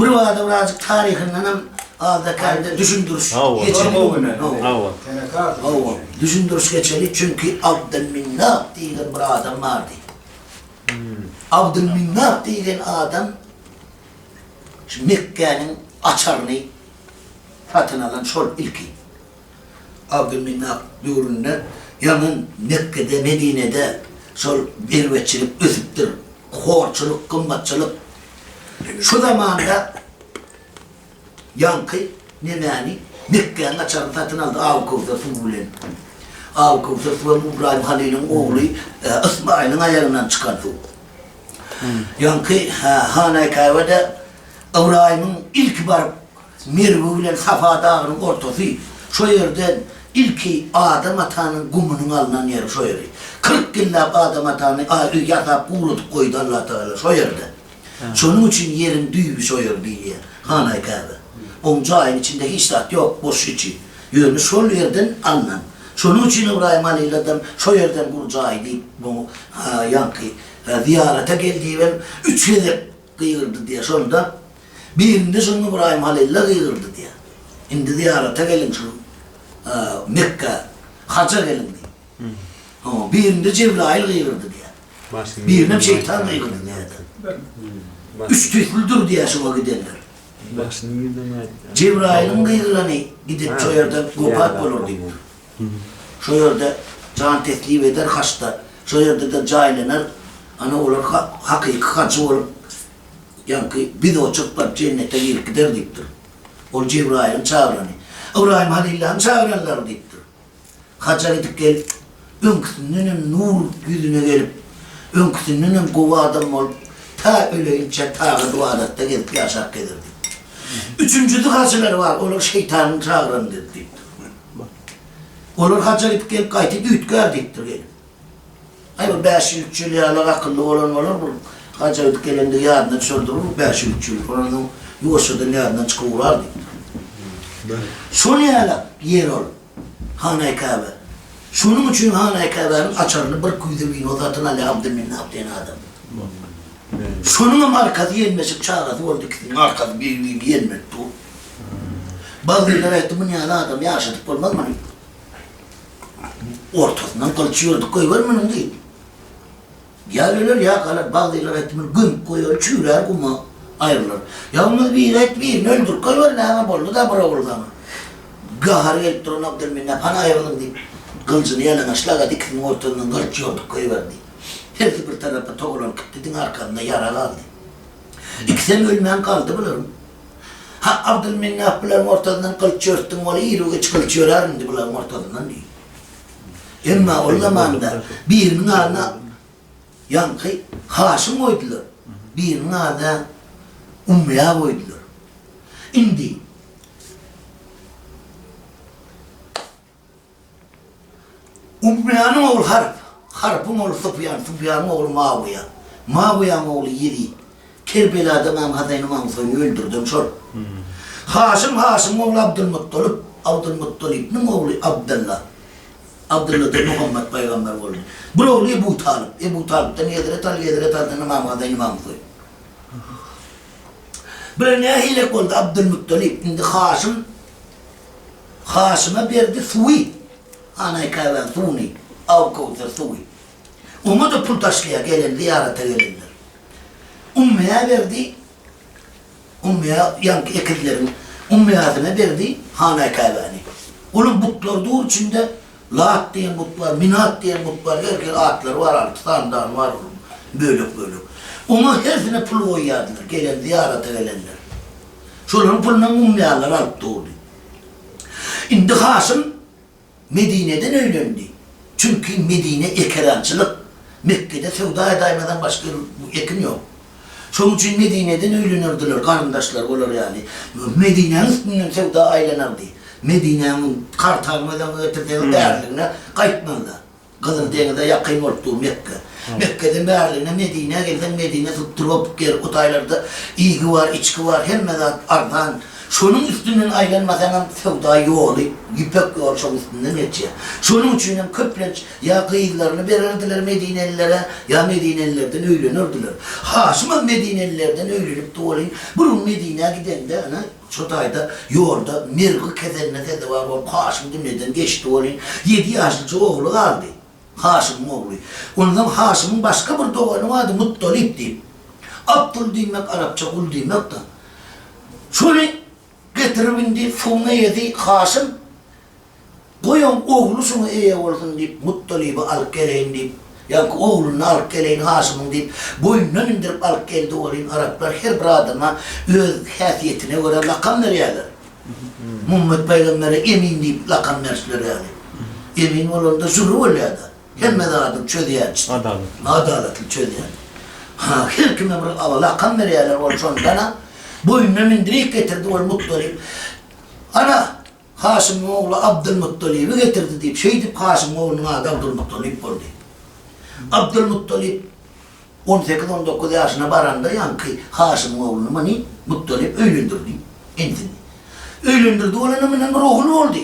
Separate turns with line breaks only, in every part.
Bu arada birazcık tarihinden ağda kendi düşündürüş.
Teneka
Ha, o. Düşündürüş geçelim çünkü Abdülminnah diyen bir adam vardı. Abdülminnah diyen adam Mekke'nin açarını satın alan şol ilki. Abdülminnah buyurunlar yanın Mekke'de, Medine'de şol birvetçilik, özüptür, horçuluk, kımbatçılık. Şu zamanda yankı ne yani Mekke'nin açarını satın aldı. Av kovzası bulen. Av kovzası ve İbrahim Halil'in oğlu e, İsmail'in ayağından çıkardı. Yankı ha, Hanay Kahve'de İbrahim'in ilk var Mirvu ile Safa Dağı'nın ortası şu yerden ilki Adem Ata'nın kumunun alınan yeri şu yeri. 40 yıllar Adem Ata'nın yatak kurutup koydu Allah Teala şu yerde. Şunun için yerin düğü şu yer diye. Hanay Kahve. Onca ayın içinde hiç tat yok boş içi. Yönü şu yerden alınan. Şunun için İbrahim Aleyhisselam şu yerden kuracağıydı bu ha, yankı ha, ziyarete geldiği ben üç yıl kıyırdı diye sonunda birinde şunu İbrahim Halil'le kıyırdı diye. Şimdi ziyarete gelin şu ha, Mekke haca gelin diye. Ama birinde Cebrail kıyırdı diye. Birine şeytan kıyırdı diye. Üç tüflüdür diye.
Başını yürüdüm
Cebrail'in kıyırlarını gidip şu yerde kopak olur diyor. Şu yerde can teslim eder hasta. Şu yerde de cahillener ana olur ha, hakiki kaçı olur. Yani bir de o çıplak cennete girip gider diptir. O Cebrail'in çağıranı. İbrahim Halil'in çağıranlar diptir. Haca gidip gelip önküsünün nur yüzüne gelip önküsünün kova adam olup ta öleyince ta duadatta gelip yaşak gelirdi. Üçüncü hacılar var. Olur şeytanın çağıran dedi. Hacca gidip gelip kayıtı büyüt gördüktir gelip. Ay bu beş üç yıl yağlar akıllı olan olur mu? Gidip gelende yarından sürdürür, beş üç yıl. Onun yuvasıdan yarından çıkıvurardı. Şunu yağla yer ol. Hane Kabe. Şunun için Kabe'nin açarını bir kuydu bin o zaten Ali Abdülminna diyen adam. Şunun markası yenmesi çağırdı oldu ki markası bir bir yenmedi bu. Bazıları ettimin yani adam yaşadık olmaz mı? Ortasından kılçıyorduk koy var mı değil. Ölür ya kalır bazıları ettimin gün koyuyor çüğrer kuma ayrılır. Yalnız bir et bir öldür koy var ne ama bollu da bura oldu ama. Gahar geldi onun Abdülminna bana ayrılın deyip kılıcını yanına şlaga dikinin ortasından kılçıyorduk koy var deyip. Hepsi bir tarafa toğulan kıttedin arkasında yara kaldı. İkisem ölmeyen kaldı bilirim. Ha Abdülminnah bilen ortadan kılıç örttün ola iyi geç kılıç örerindi bilen ortadan değil. Ama o zamanda birinin adına yankı Haşim koydular. Birinin adına Umre'ye koydular. Indi Umre'nin oğlu Harp. Harp'ın oğlu Sufyan, Sufyan'ın oğlu Muaviye. Muaviye'nin oğlu Yedi. Kerbela'da Hasan İmam Hüseyin'i öldürdüm sor. Haşim Haşim oğlu Abdülmuttalip, Abdülmuttalip'in oğlu Abdullah. Abdullah da Muhammed Peygamber oldu. Bu oğlu Ebu Talip. Ebu Talip'ten yedire tal yedire tal Mehmet Hasan İmam Hüseyin. Bir ne hilek oldu Abdülmuttalip. Şimdi Haşim Haşim'e verdi Suvi. Anay kahven Suni. Av kovzer Suvi. Onu da pul taşlıya gelen, ziyarete gelenler. Ummiye verdi. Ummiye yankı ekirlerin Ummiye'sine verdi Hanay kahveni. Onun butlar doğu içinde Lat diyen butlar, Minat diyen butlar, herkes atlar var artık, sandan var. Böyle böyle. Ona hepsine pul koyardılar, gelen ziyarete gelenler. Şunların pulundan ummiyalar alıp doğdu. Şimdi Hasım Medine'den öğrendi. Çünkü Medine ekerancılık. Mekke'de sevda edaymadan başka ekin yok. Şunun için Medine'den öğrenirdiler, karındaşlar olur yani. Medine'nin üstünden sevda ailenirdi. Medine'nin kartalmadan öteden değerlerine kayıtmalı. Kızıl Deniz'e yakın olduğu Mekke. Mekke'den Berlin'e, Medine'ye gelden Medine tutturup gel otaylarda ilgi var, içki var, hem de ardından Şunun üstünden aylanmadan sevda yolu, yipek yol şunun üstünden geçiyor. Şunun için köplenç ya kıyılarını verirdiler Medinelilere ya Medinelilerden öğlenirdiler. Haşim Medinelilerden öğlenip doğrayın. Bunun Medine'ye giden de ana Çotay'da yolda mirgı kezenine dedi var o Haşim dünyeden geçti olayın. Yedi yaşlıca oğlu kaldı. Haşim'in oğlu. Ondan Haşim'in başka bir doğanı vardı Muttalip deyip. Abdül demek Arapça kul demek de. Şöyle getirip indi sonra yedi Haşim. Koyun oğlu şunu iyi olsun deyip Muttalip'i alıp geleyim deyip. Yani oğlunu alıp geleyim Haşim'in deyip boynundan indirip alıp geldi olayın Araplar her bir adama öz hasiyetine göre lakam veriyorlar. Muhammed Peygamber'e emin deyip lakam versler yani. Emin olan da zürü oluyordu. Hem de adım çödüyor.
Adalet.
Adaletli çödüyor. Ha, her kime bir Allah kan veriyorlar ol bana. Boynuna indirip getirdi ol Muttalip. Ana Haşim'in oğlu Abdülmuttalip'i getirdi deyip şey deyip Haşim'in oğlunun adı Abdülmuttalip oldu. Abdülmuttalip 18-19 yaşına baranda yankı Haşim'in oğlunu mani Muttalip öylündürdü. Entini. Öylündürdü olanın bir oğlu oldu.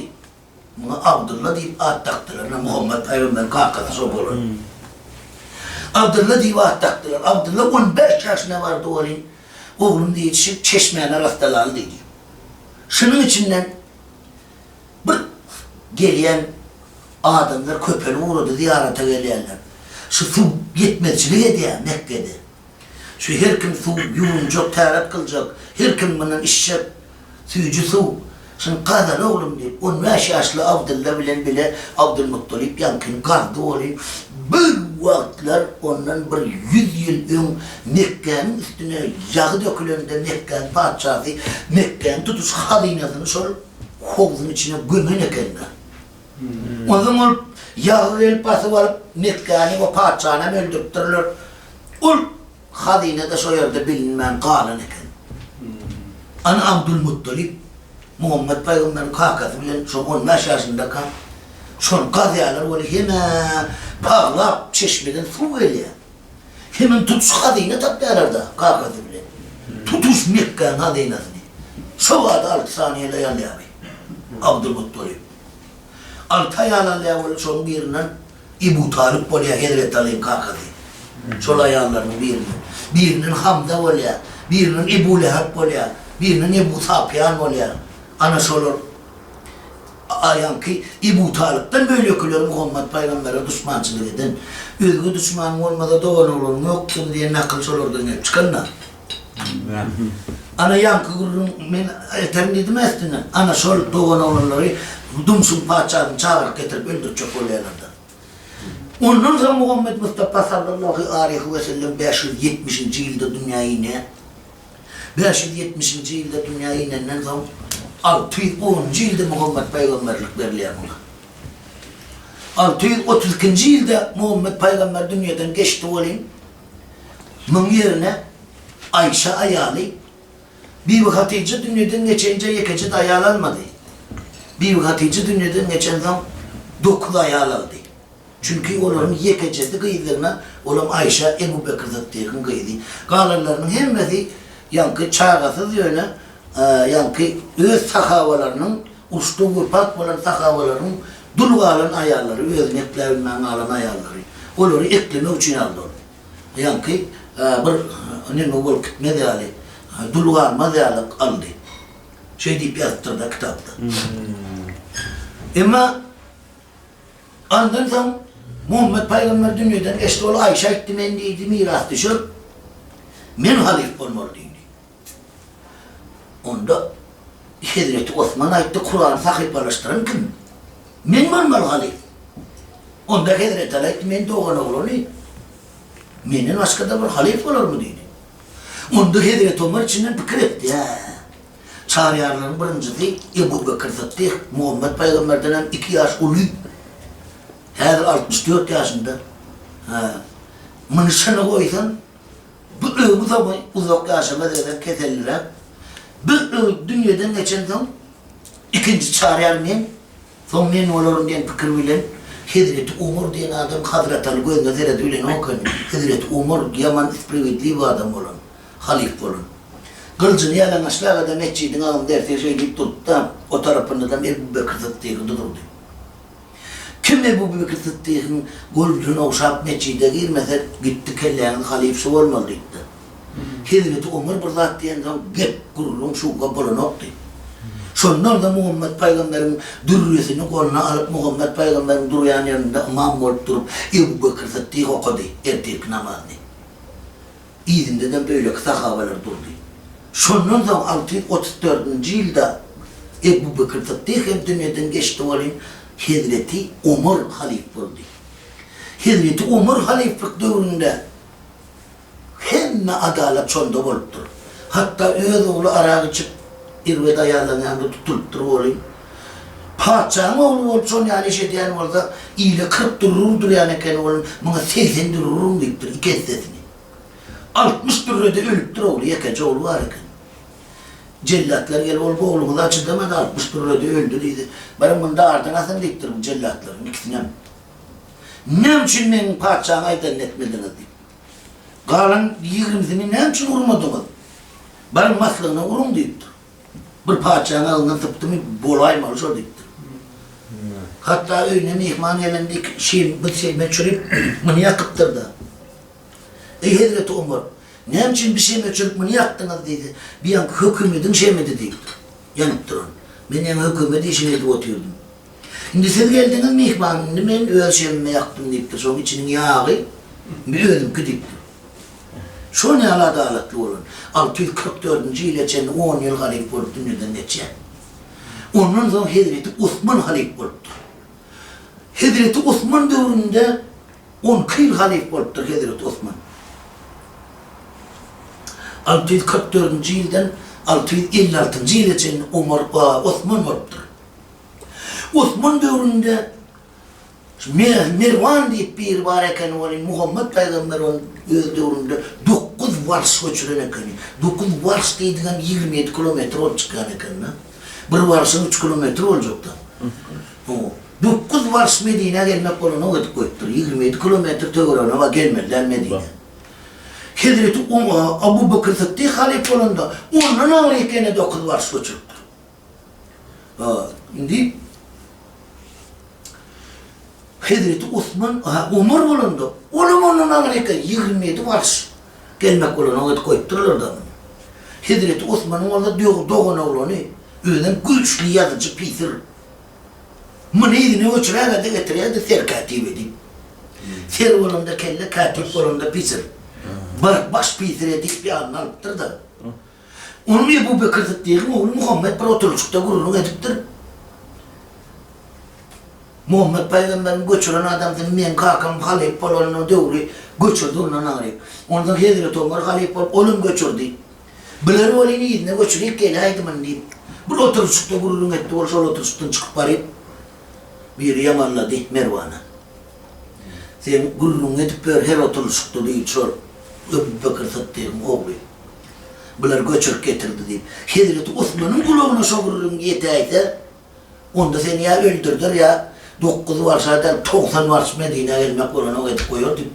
Buna Abdullah deyip ad taktılar. Muhammed Peygamber kakası sopalı. Abdullah deyip ad taktılar. Abdullah 15 yaşına vardı oğlum. Oğlum diye yetişip çeşmeyle rastalalı dedi. Şunun içinden bir geleyen adamlar köpeğine uğradı ziyarete geliyorlar. Şu su yetmezçiliği ediyor Mekke'de. Şu her kim su yuvunacak, terap kılacak. Her kim bunun işe suyucu su. Şimdi kadar oğlum deyip 15 yaşlı Abdullah bilen bile Abdülmuttalip yankın kardı oğlum. Bir vakitler ondan bir yüz yıl ön Mekke'nin üstüne yağı dökülende Mekke'nin padişahı Mekke'nin tutuş hazinasını şöyle hovuzun içine gömen ekenler. O zaman yağı el basıp alıp Mekke'nin o padişahını öldürttürürler. Ul hazine de soyarda bilinmeyen kalan eken. Ana Abdülmuttalip Muhammed Peygamber'in kakası bilen son 15 yaşında kan. Son kaziyalar böyle hemen bağlap çeşmeden su veriyor. Hemen tutuş hazine taptılar da kakası bilen. Tutuş Mekke'nin hazinesini. Şovada altı saniyede abi. Abdülmuttalip. Altı böyle son birinden İbu Talip böyle Hedret Ali'nin kakası. Sol ayağlarının birinin. Birinin Hamza böyle, birinin Ebu Leheb böyle, birinin Ebu Safyan böyle. Ana solur. Ayan ki İbu Talip'ten böyle okuyor Muhammed Peygamber'e düşmançılık eden. Özgü düşman olmada doğan olur mu yok kim diye nakıl solurdan hep çıkanlar. Ana yankı gururun men eterim dedim estinden. Ana sol doğan olanları dumsun paçanı çağırıp getirip öldürecek oluyorlardı. Ondan sonra Muhammed Mustafa sallallahu aleyhi ve sellem 570. yılda dünyayı ne? 570. yılda dünyayı ne? Ne zaman? 610. yılda Muhammed peygamberlik veriliyor buna. 632. yılda Muhammed peygamber dünyadan geçti olayım. Bunun yerine Ayşe ayalı bir Hatice dünyadan geçince yekece de ayarlanmadı. Bir Hatice dünyadan geçen zaman dokuz ayarlandı. Çünkü onların yekecedi kıyılarına olan Ayşe Ebu Bekir Sıddık'ın kıydı. Galarlarının hemmeti yankı çağrısız öyle e, yankı öz sakavalarının uçtu vurpak olan sakavalarının dulgalan ayarları, öz netlerinden alan ayarları. Onları eklemek için aldı. Yankı e, bir ne mi bol ne de ali dulgar mazalık aldı. Şey deyip yazdırdı kitapta. Ama Ondan sonra Muhammed Peygamber dünyadan eşli ol Ayşe etti men deydi miras düşür. Men halif olmalıydı. Onda Hazreti Osman ayette Kur'an sahip alıştıran kim? Men olmalı halif. Onda Hazreti Ali etti men doğan oğlu ne? Menin başka da bir halif olur mu dedi. Onda Hazreti Ömer içinden fikir etti ya. Çağrıyarların birincisi Ebu Bekir Sıddık, Muhammed Peygamber'den iki yaş ulu. Her 64 yaşında. Ha. Mınışını koysan, bu bu zaman uzak yaşama deden keselliler. Bu dünyadan geçen zaman ikinci çağrıyan men, son men olurum diyen fikir bilen, Hazreti Umar diyen adam Hazreti Ali Goyun Hazreti Ülen Okan, Hazreti Umar Yaman ispirvetli bir adam olan, halif olan. Kılıcını yalan aşağı kadar Mekcidin alın dersi şey deyip tuttu da o tarafında da Ebu Bekir Sıddık'ı durdu. Kim Ebu Bekir Sıddık'ın golcuna uşak Mekcid'e girmese gitti kelleğinin halifesi olmalıydı. Hazreti Ömer bir zat diyen zaman gep gururun şu kapılı noktu. Şunlar da Muhammed Peygamber'in dürriyesini koluna alıp Muhammed Peygamber'in duruyan yanında imam olup durup Ebu Bekir Sıddık okudu erkek namazını. İzinde de böyle sahabeler durdu. Şundan sonra 634. yılda Ebu Bekir Sıddık hem dünyadan geçti olayım Hazreti Ömer halif oldu. Hazreti Ömer haliflik dövründe hemme adalet sonda oluptur. Hatta öz oğlu arağı çık irve dayalan yanında tutuluptur olayım. Padişahın oğlu olsun yani şey diyen orada iyiyle kırıp dururdur yani kendi oğlum. Bana seksen dururum deyiptir iki sesini. 60 dururda ölüptür oğlu yakacı oğlu var iken. Cellatlar gel oğlu bu oğlumu da açı demedi 60 dururda öldü dedi. Benim bunda ardına deyiptir bu cellatların ikisine. Ne için benim padişahına aydan etmediniz deyip. Kalan yigrimsini ne için vurmadınız? Benim maslığına vurun deyiptir. Bir padişahın alından tıptı mı bolaymalı o deyiptir. Hatta öyle mihman elindik şey, bir şey meçhulüp bunu yakıptırdı. Ey Hazreti Ömer, ne için bir şey meçhulüp bunu yaktınız dedi. Bir an hükümedin şey mi dedi. Yanıp durun. Ben yani hükümedi işini edip oturuyordum. Şimdi siz geldiniz mihmanını ben ölçemime yaktım deyiptir. Sonra içinin yağı bir öldüm ki deyiptir. Şu ne ala adaletli olun. 644. yıl geçen 10 yıl halif olup dünyadan geçen. Ondan sonra Hazreti Osman halif oluptur. Hazreti Osman dövründe 10 yıl halif oluptur Hazreti Osman. 644. yıldan 656. yıl için Umar, Osman oluptur. Osman dövründe Mir, Mirvan deyip bir var eken Muhammed Peygamber onun öz dövründe 9 vars göçüren eken. 9 vars deydiğen 27 kilometre ol çıkan eken. ha. Bir varsın 3 kilometre olacak da. O. 9 vars Medine gelmek olana ödük koyuttur. 27 kilometre tövür ama gelmediler Medine. Hazreti Umar, Abu Bakır Sıddık halif olanda onun 9 vars göçürdür. Ha, şimdi Hazreti Osman, Umar bulundu. Onun onun Amerika 27 vars gelmek olan onu koyuttururlar da. Hazreti Osman'ın orada doğ, doğan oğlanı öyle güçlü yazıcı pisir. Mıneydi ne uçuraya da getiriyor da ser katip edeyim. Ser olanda kelle katip olanda pisir. Bar, baş pisir edip bir anlalıptır da. Onun Ebu Bekir Sıddık'ın oğlu Muhammed bir oturuşukta gururunu ediptir. Muhammed Peygamber'in göçüren adamdır, men kakam halif olanı devri göçürdü ondan ağrı. Ondan Hazreti Ömer halif olup onun göçürdü. Bilir olayını yedine göçürüp gel haydi ben deyip. Bir oturuşukta gururun etti, o sol oturuşuktan çıkıp varıp bir yamanladı Mervan'a. Sen gururun edip böyle her oturuşukta değil sol. Öbür Bekir Sıddık'ın oğlu. Bilir göçürüp getirdi deyip. Hazreti Osman'ın kulağına şu gururun Onda seni ya öldürdür ya 9 var zaten 90 var Medine'ye gelmek olana et koyuyor deyip.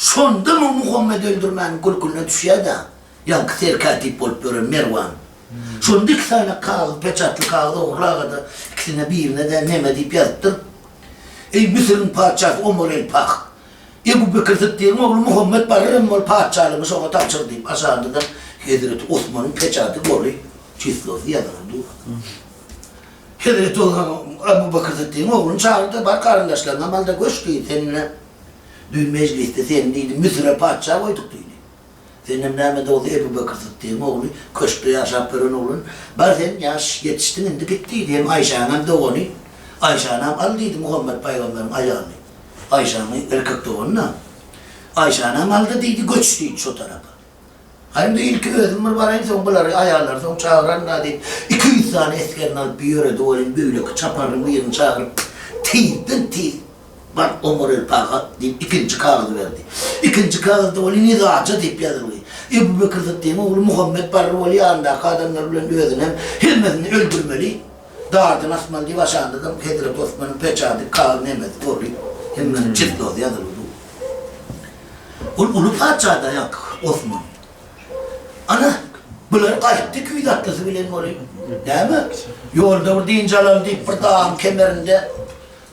Sonda mı Muhammed öldürmenin kulkuluna düşüyor da yankı serkatip olup böyle Mervan. Sonda iki tane kağıt, peçatlı kağıt oğlağa da ikisine birine de neme deyip yazdır. Ey Mısır'ın padişahı Ömer el Pak. Ebu Bekir Sıddık'ın oğlu Muhammed Barır'ın ol padişahlığımı ona tapşır deyip aşağıda da Hazreti Osman'ın peçatı golü çizgisi yazıldı. Hazreti Ebu Bakır Sıddık'ın oğlunu çağırdı, bak kardeşler normalde göçtü seninle. Dün mecliste senin değildi, Mısır'a padişah koyduk değildi. Senin Mehmet oğlu Ebu Bakır Sıddık'ın oğlu, köşkü Yaşapır'ın oğlun. Ben sen yaş yetiştin indi gittiydi, hem Ayşe Hanım doğunu. Ayşe Hanım aldıydı Muhammed Peygamber'in ayağını. Ayşe Hanım erkek doğununa. Ayşe Hanım aldı değildi, göçtüydü şu tarafa. Hem de ilk özümür var en son bunları ayarlar, son çağıranlar deyip, 200 tane eskerin alıp bir yöre doğru böyle çaparın bir yerini çağırıp, tizdin tiz. Bak Ömer el Paha deyip ikinci kağıdı verdi. İkinci kağıdı oli nizaca deyip yazılıyor. Ebu Bekir Sıddık'ın oğlu Muhammed Barri Veli yanında kadınlar bilen özün hem hilmesini öldürmeli. Dağardın asman diye aşağında da Hazreti Osman'ın peçadı kağıdı nemedi doğru. Hemen çift oldu yazılıyor. Ulu padişah da yak Osman. Ana, bunlar kayıttı köy tatlısı bilen olayım. Değil mi? Yolda bu dincalal deyip bir dağın kemerinde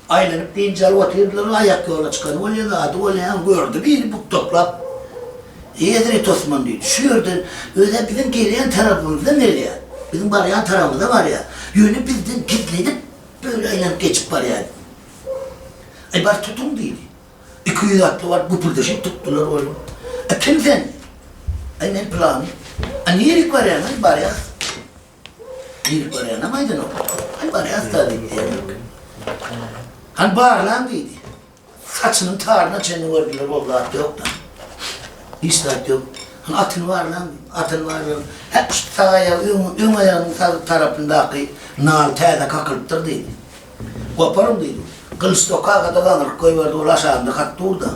aylanıp dincel oturdular, ayak yola çıkan. Öyle adı öyle yani gördü. Bir bu toprak. Yedret Osman diyor. Düşüyordu. Öyle bizim geleyen tarafımızda nereye? Bizim barayan tarafımızda var ya. Yönü bizden gizlenip böyle aylanıp geçip var yani. Ay bar tutum değil. İki yüz atlı var, gıpırdaşıp tuttular oğlum. E kimsen? Ay ne planı? E niyelik var yani, bari yaz. Niyelik var yani, amaydın o. Ay bari dedi yani. Hani bağırlan değildi. Saçının tarına çeni verdiler, vallahi yok da. De yok. Hani atın var lan, atın var lan. Hep şu sağaya, ön, ayağının tarafındaki nal teyze kakılıptır değil. Koparım değil. Kılıç dokağa kadar kanır koy verdi, ol aşağında kattı orada.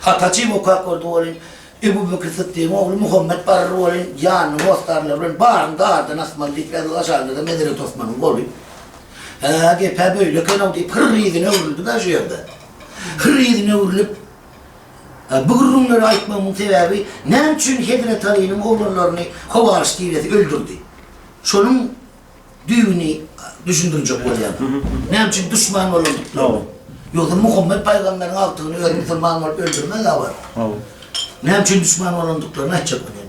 Hataçı boka koydu olin. Ebu Bekir Sıddık'ın oğlu Muhammed Barır olin. Yanı Mostar'la olin. Bağırın dağardan asmalı deyip yazdı aşağında da Medret Osman'ın oğlu. Gepe böyle kanav deyip hırr yedine vuruldu da şey yaptı. Hırr yedine vurulup Ha, Bu gururları aytmamın sebebi ne için Hedret Ali'nin oğullarını Hovars Tiresi öldürdü. Şunun düğünü düşündürecek oluyor. Ne için düşman olunduk.
Tamam.
Yoksa Muhammed Peygamber'in altını öyle Müslüman olup öldürme de var.
Tamam.
Ne için düşman olunduklarını açacak oluyor.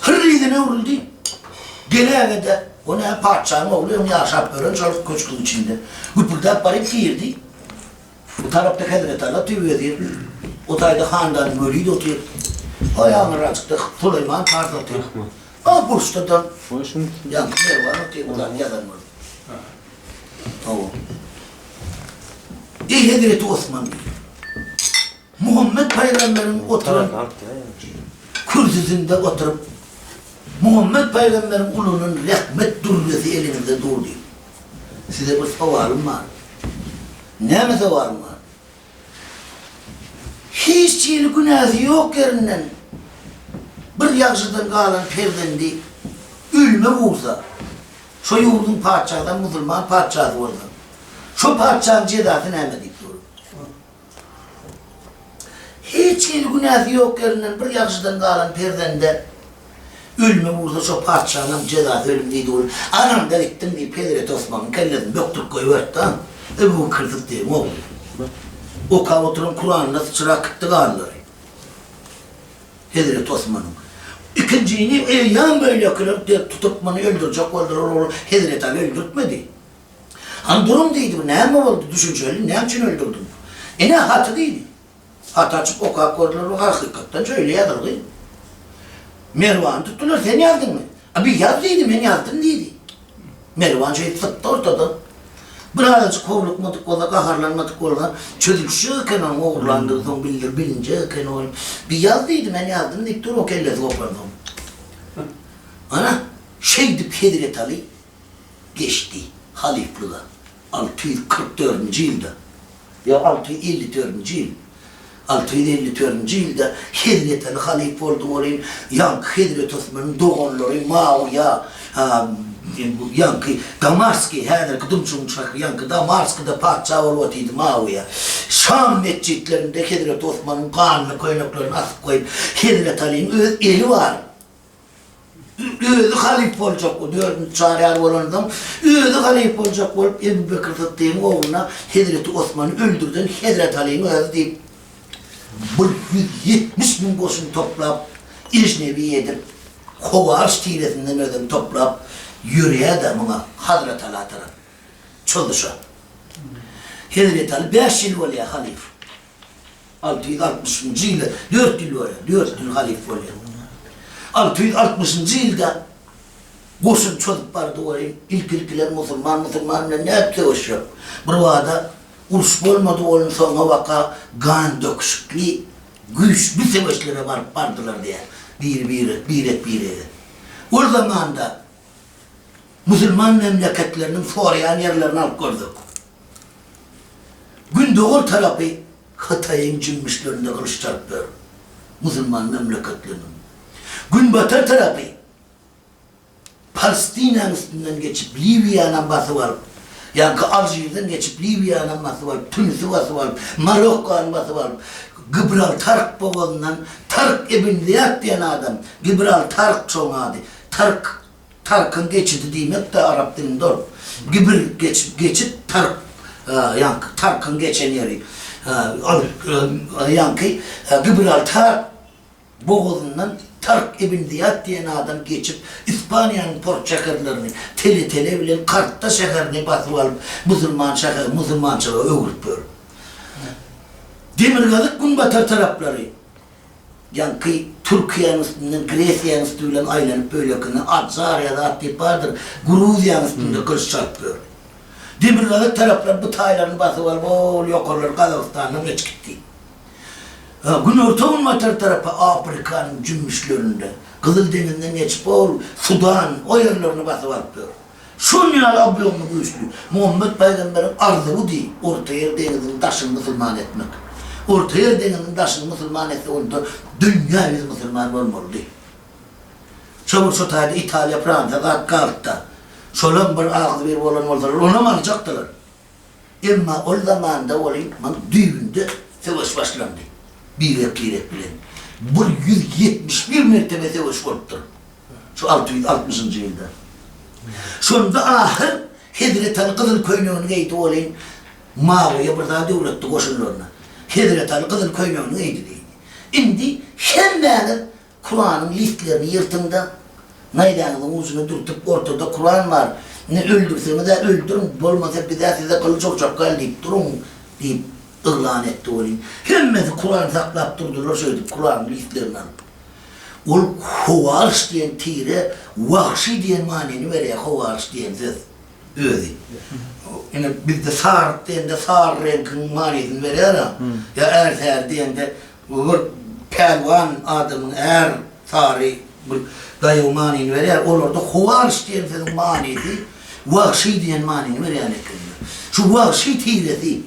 Hırrıydı ne vuruldu? Gene evde o ne parçanın oğlu onu yaşap gören çocuk koçkul içinde. Gıpırdayıp barıp girdi. Bu tarafta Hedret Allah tüyüyor O tayda handan bölüydü oturuyor. Ayağını razıkta Süleyman Tarz atıyor. Aa Bursa'dan
Hoş mu?
yan ne var atıyor buradan yalan var. Tamam. İyi Hedret Osman diyor. Muhammed Peygamber'in oturan kürsüsünde oturup Muhammed Peygamber'in ulunun rahmet durresi elinizde durdu. Size bir savarım var. Ne mi savarım var? Hiç şeyli günahı yok yerinden. Bir yakşıdan kalan perdendi. Ülme vursa. Şu yurdun parçadan Müslüman parçası oldu. Şu parçanın cezasını emedik durur. Hiç şeyli günahı yok yerinden bir yakşıdan kalan perdende. Ülme vursa şu parçanın cezası ölüm değil olur. Anam da gittim diye Pedret Osman'ın koyuverdi ha. E bu kırdık diye mi? O kavuturun Kur'an'ına sıçra kıttı kanları. Hedret Osman'ın. İkinciyi e, yan böyle kırıp diye tutup bana öldürecek oldular. O Hedret Ali öldürtmedi. Hani durum değildi bu. Ne mi oldu düşünceli? Ne için öldürdün? E ne hatı değildi. Hat açıp o kalkorlar o hakikaten şöyle yadırdı. Mervan tuttular. Sen yazdın mı? Abi yazdıydı ben yazdım değildi. Mervan şey fıttı ortada. Birazcık kovlukmadık ola, kaharlanmadık ola, çözülüşürken onu oğurlandırdım, bilir bilince onu. Bir yazdıydım, ben yazdım, dik dur o kellesi kopardım. Ana, şeydi Pedret Ali, geçti haliflığa, 644. yılda. Ya 654. yıl. 654. yılda Ali halif oldu orayın, Yank Hedret Osman'ın doğumları, Mağuya, bu yankı Damarski her kudumçum çak yankı Damarski'de parça olvatıydı Maviye. Şam mescitlerinde Hedret Osman'ın kanlı kaynaklarını asıp koyup Hedret Ali'nin öz eli var. Özü halif olacak o dördüncü çare olan adam özü halif olacak olup Ebu Bekir Sıddık'ın oğluna Hedret Osman'ı öldürdün Hedret Ali'nin özü deyip bu 170 bin kurşun toplayıp İliş Nebi'ye edip Kovars tiresinden ödüm toplayıp yürüye de buna Hazreti Ali taraf çalışa. Hazreti Ali beş yıl oluyor halif. 660. yılda dört yıl oluyor. Dört yıl halif oluyor. 660. yılda Kurşun çocuk vardı oraya. İlk ilkiler Müslüman, Müslümanlar ne hep savaşıyor. Burada uruş olmadı onun sonra vaka kan döküşüklü güçlü savaşlara var, vardılar diye. Bir bir, bir et bir et. O zaman da Müslüman memleketlerinin forayan yerlerini alıp gördük. Gündoğu tarafı Hatay'ın cimmişlerinde kılıç çarpıyor. Müslüman memleketlerinin. Günbatı tarafı Palestina'nın üstünden geçip Libya'nın bası var. Yani Alжir'den geçip Libya'nın bası var, Tunus'un bası var, Marokko'nun bası var, Gibraltar boğazından Tarık ibn Ziyad diyen adam Gibraltar çoğun adı. Tarık Tarık'ın geçidi demek de Arap dilinde doğru. Gibir geç, geçit Tarık e, yankı. Tarık'ın geçen yeri. E, e, yankı. E, Gibraltar boğazından Tarık ibn Ziyad diyen adam geçip İspanya'nın port şehirlerini tele tele bilen kartta şehrini basıp alıp Müslüman şehir, Müslümançılığı öğretmiyor. Demirgazık gün batar tarafları. Yankı Türkiye'nin üstünden, Gresya'nın üstünden aylanıp böyle yakını Adzarya'da atlayıp vardır. Gruzya'nın üstünde kılıç çarpıyor. Demirgazık taraflar bu taylarını basıp alıp oğul yok olur Kazakistan'dan geç gitti. Ha, gün ortamın matar tarafı Afrika'nın cümbüşlerinde. Kızıldeniz'den geçip oğul Sudan o yerlerini basıp alıyor. Şu nihal abliyonu bu üçlü. Muhammed Peygamber'in arzı bu değil. Orta yer denizin taşını Müslüman etmek. Orta yer denizin taşını Müslüman etse onda dünya yüzü Müslüman olmalı değil. Çabuk şu tarihi İtalya, Fransa, Kalkta. Şolan bir ağzı bir olan oldular. Ona mı alacaktılar? Ama o zamanda olayım, düğünde savaş başlandı. Bir yakiret bilen. Bu 171 mertebe savaş oldu. Şu 660. yılda. Sonunda ahir Hidretan Kızıl Köyü'nün eğdi olayım. Maviye burada devletti koşullarına. Hidretan Kızıl Köyü'nün eğdi deydi. Şimdi hemen Kur'an'ın listlerini yırtında Naydanın uzunu tutup ortada Kur'an var. Ne öldürseniz de öldürün. Olmasa bir daha size kılı çok çok kal deyip durun deyip ıhlan etti olayım. Hemmesi Kur'an saklap durdular şöyle Kur'an listlerinden. Ol hovarş diyen tire, vahşi diyen manini veriyor, hovarş diyen söz. Öyle. Yani bizde sar diyen de sar renkin manisini veriyor ya. Ya er ser diyen de pelvan adamın er sari bu dayı manini veriyor. Olur da hovarş diyen sözün manisi, vahşi diyen manini veriyor. Şu vahşi tiresi,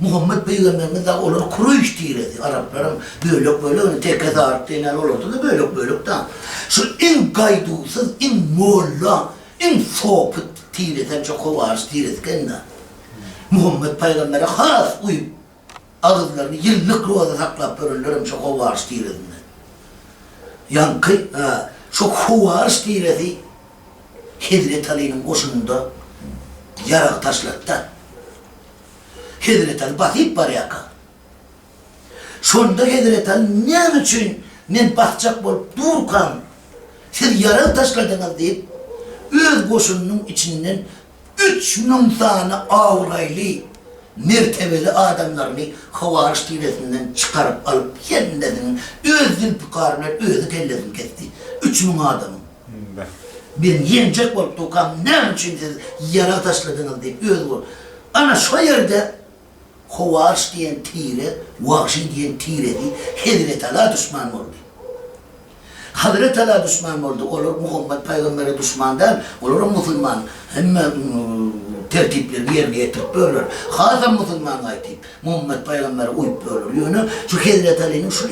Muhammed Peygamberimiz de olur Kureyş tiresi. Arapların böyle böyle tek ezaret denen olurdu da böyle böyle da. Şu en gaydusuz, en molla, en tiresi, hem çok kovarız tiresi kendi. Muhammed Peygamber'e has uyup ağızlarını yıllık roza saklap bölünürüm şu kovarız tiresinde. Yankı, ha, şu kovarız tiresi Hidret Ali'nin koşununda yarak taşlattı. Basıp var yaka. Sonunda Hidret Ali ne için men basacak bolup durkan siz yarak taşladınız deyip öz koşunun içinden üç bin tane avraylı mertebeli adamlarını havarış tiresinden çıkarıp alıp kendisinin öz zülfikarına özü kellesini kesti. Üç bin adamın.
Ben.
Ben yenecek olup dokam ne için siz yara taşladınız deyip öz. Ana şu yerde Hovarş diyen tire, Vahşi diyen tire değil, Hazreti Allah düşman oldu. Hazreti Allah düşman oldu. Olur Muhammed Peygamber'e düşman değil, olur Müslüman. Iı, tertipleri yerine getirip böyle. Hazım Müslüman aytip, Muhammed Peygamber'e uyup böyle. Yani şu Hazreti Ali'nin şu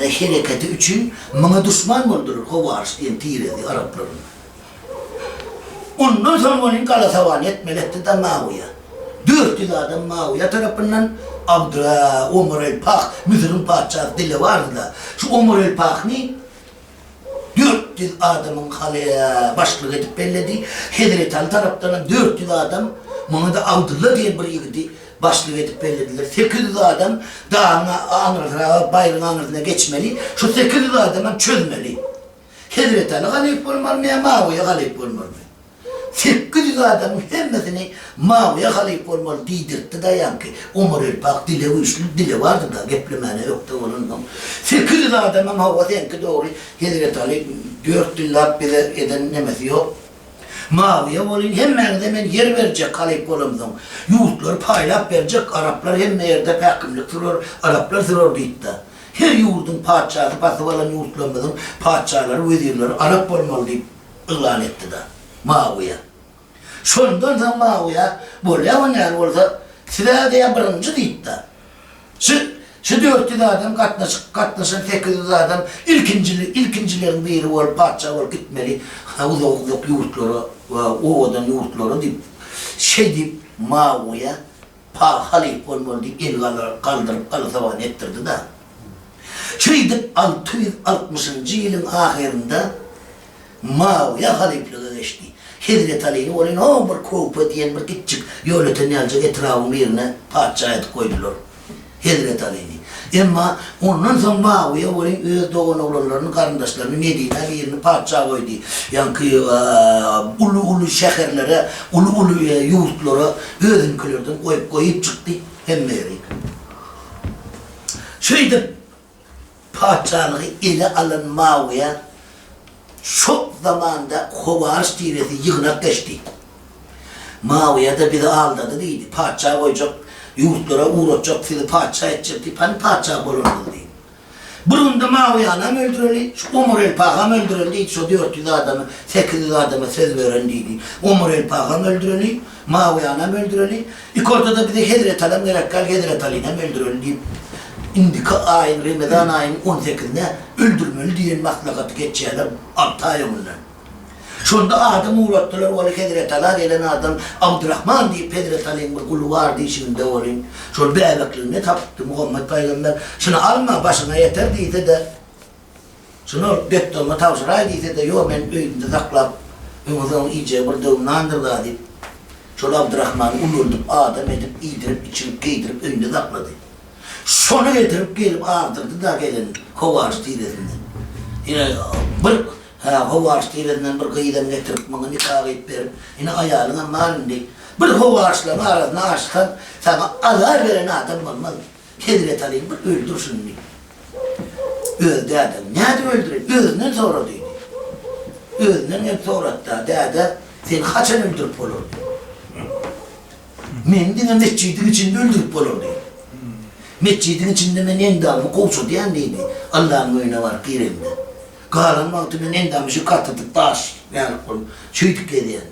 e, hareketi için bana düşman oldular. Hovarş diyen tire değil, Arapların. Ondan sonra onun kala savan etmeletti de Maviye. Dört yıl adam Maviye tarafından Abdüla, Umar el Pak, Müslüm padişahı dili vardı da. Şu Umar el Pak ne? Dört yıl adamın kaleye başlık edip belledi. Hedret Ali taraftan dört yıl adam, bana da Abdullah diye bir yigidi başlık edip bellediler. Sekiz adam dağın anırına, bayrağın anırına geçmeli. Şu sekiz adamı çözmeli. Hedret Ali galip mı, Maviye galip olmalı Sekiz yüz adamın hemmesini maviye halif olmalı diydirtti da yankı. Umar el Pak dile güçlü dile vardı da geplemene yoktu onun. Sekiz yüz adamın hava yankı doğru Hazret Ali dört dillat bize eden nemesi yok. Maviye olun hemen de ben yer verecek halif olamdan. Yurtlar paylap verecek Araplar hem yerde pekimlik sürür Araplar sürür gitti. Her yurdun padişahı basıp alan yurtlarımızın padişahları, vezirleri Arap olmalı deyip ilan etti de. Maviye. Şundan da Maviye böyle onlar olsa silah diye birinci deyip de. Şu, şu dört yüz adam katlaşıp katlaşan sekiz yüz adam ilkincili, ilkincilerin biri ol, parça ol gitmeli. Uzak uzak yurtlara, ve o odan yurtlara deyip şey deyip Maviye pa halif olmalı deyip el kaldır- kaldırıp kalısavan ettirdi da. Şeydi 660. yılın ahirinde Muaviye halifliğe geçti. Hazreti Ali'nin onun o bir kupa diyen bir küçük yoleten yazacak etrafını yerine padişah et koydular. Hazreti Ali'ni. Ama ondan sonra Muaviye onun öz doğan oğullarının kardeşlerini Medine yerine padişah koydu. Yani ki, eee, ulu ulu şehirlere, ulu ulu e, yurtlara özünkilerden koyup koyup çıktı. Hem meyreyi. Şeyde padişahlığı ele alan Muaviye çok zamanda Hovars tiresi yığınak geçti. Muaviye de bizi aldadı değildi. Padişah koyacak, yurtlara uğratacak, sizi padişah edecekti. Hani padişah bulundu değil. Bunun da Muaviye anam öldürüldü, şu Umar el Paham öldürüldü, şu 400 adamı, 800 adamı söz verendiydi. Umar el Paham öldürüldü, Muaviye anam öldürüldü. İlk ortada bir de Hedret Alem gerek kal, Hedret Ali'nem öldürüldü. İndika ayın, Ramazan ayın 18'inde öldürmeli diyen mahlakatı geçeceğler 6 ay onunla. Şunda adam uğrattılar, oğlu Hedret Ala gelen adam Abdurrahman diye Hedret Ali'nin bir kulu vardı içinde oğlun. Şöyle bir evekliğine taptı Muhammed Peygamber. Şunu alma başına yeter diyse de şunu götürme tavsiye diyse de yok ben öyle saklap Ümüzün iyice bir dövümlandır da deyip Şöyle Abdurrahman ulurdum adam edip iyidirip içirip giydirip önünde sakladı. Sonu getirip gelip ağdırdı da gelin Hovars tiresinden. Yine bir ha, Hovars tiresinden bir kıyıdan getirip bana nikah edip verip yine ayağına malum değil. Bir Hovars'la arasına açtan sana azar veren adam olmaz. Hedret alayım bir öldürsün diye. Öldü adam. Nerede öldüreyim? Özünden sonra dedi. Özünden hep sonra da dede seni kaçan öldürüp olur. Men dine mescidin içinde öldürüp olur diyor. Mescidin içinde men endamı kovsu diyen değildi. Allah'ın oyuna var kıyırında. Kalan vakti men endamı şu katıdık taş. Yani çöydük ediyen.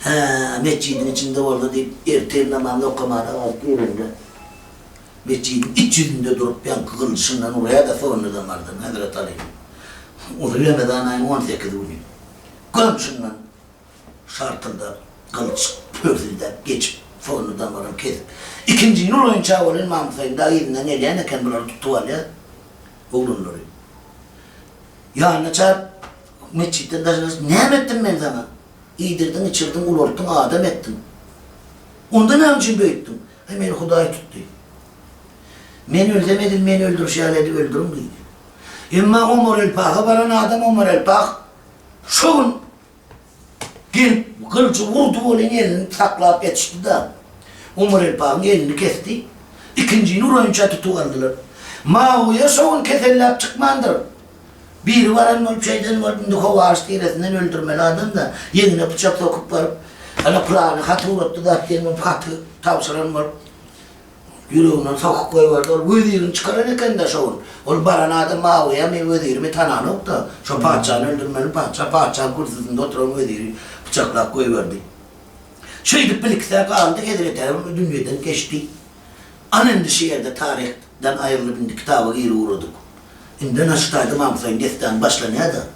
Ha, mescidin içinde vardı deyip ertel namazda okumana var kıyırında. Mescidin iç yüzünde durup yan kılıçından oraya da da vardı Hazreti Ali. O da Ramazan ayının 18 günü. Komşundan şartında kılıç pörsünden geçip sonradan varım kesip. İkinci yıl oyuncağı olan Mahmut Sayın daha yerinden neden eken bunları tutuval ya. Oğlunları. Yarına çağır mescitten taşınız. Ne ettim ben sana? İydirdin, içirdin, ulorttun, adem ettin. Onda ne için büyüttün? Hemen Hudayı tuttu. Men öldemedin, men öldür şehirleri öldürün dedi. Ama Umar el-Pah'a varan adam Umar el-Pah şovun Gel kılıcı vurdu onun elini saklayıp yetişti da. Umar el-Pah'ın elini kesti. İkinci nur oyunca tutuvaldılar. Mavuya şovun kesellap çıkmandır. Bir varan mı şeyden var, bunda kova ağaç diresinden öldürmeli adam da yerine bıçak sokup varıp hani kulağını hatı uğrattı da diyelim hatı tavsaran var. Yüreğinden sokuk koy vardı. O vezirin çıkaran eken de şovun. O baran adam mavuya mi vezirimi tanan yok da. Şu padişahını öldürmeli padişah. Padişah kursusunda oturan veziri bıçakla koy verdi. Şeydi birlikte kaldı Hedret Erol dünyadan geçti. Annen dışı yerde tarihten ayrılıp indi kitabı geri uğradık. İnden aşağıda Mahmut Sayın Destan başlanıyor da.